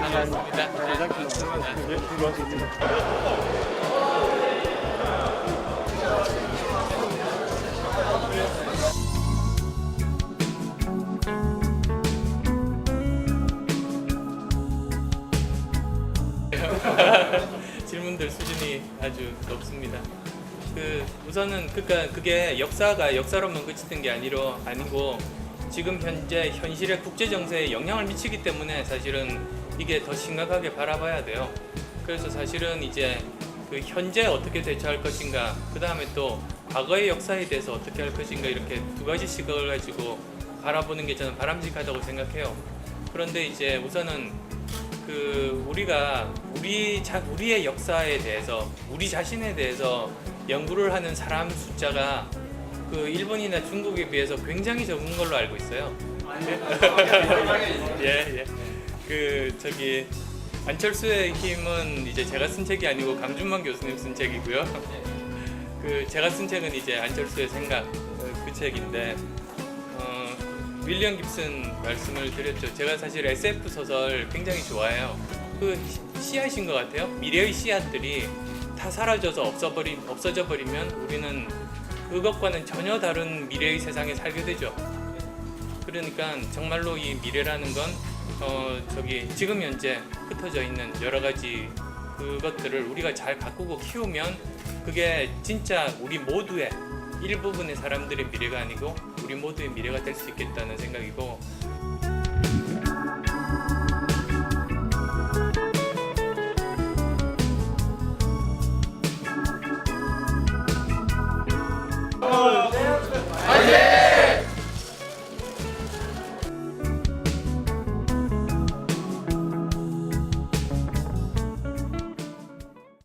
반갑습니다. 질문들 수준이 아주 높습니다. 그 우선은 그러니까 그게 역사가 역사로만 그치는 게 아니로 아니고 지금 현재 현실의 국제 정세에 영향을 미치기 때문에 사실은 이게 더 심각하게 바라봐야 돼요. 그래서 사실은 이제 그 현재 어떻게 대처할 것인가, 그 다음에 또 과거의 역사에 대해서 어떻게 할 것인가 이렇게 두 가지 시각을 가지고 바라보는 게 저는 바람직하다고 생각해요. 그런데 이제 우선은 그 우리가 우리 자 우리의 역사에 대해서 우리 자신에 대해서 연구를 하는 사람 숫자가 그 일본이나 중국에 비해서 굉장히 적은 걸로 알고 있어요. 예, 예. 그 저기 안철수의 힘은 이제 제가 쓴 책이 아니고 강준만 교수님 쓴 책이고요. 그 제가 쓴 책은 이제 안철수의 생각 어, 그 책인데 어, 윌리엄 깁슨 말씀을 드렸죠. 제가 사실 SF 소설 굉장히 좋아해요. 그 시- 씨앗인 것 같아요. 미래의 씨앗들이 다 사라져서 없어버리 없어져 버리면 우리는 그것과는 전혀 다른 미래의 세상에 살게 되죠. 그러니까 정말로 이 미래라는 건 어, 저기 지금 현재 흩어져 있는 여러 가지 그것들을 우리가 잘 가꾸고 키우면 그게 진짜 우리 모두의 일부분의 사람들의 미래가 아니고 우리 모두의 미래가 될 수 있겠다는 생각이고 はい。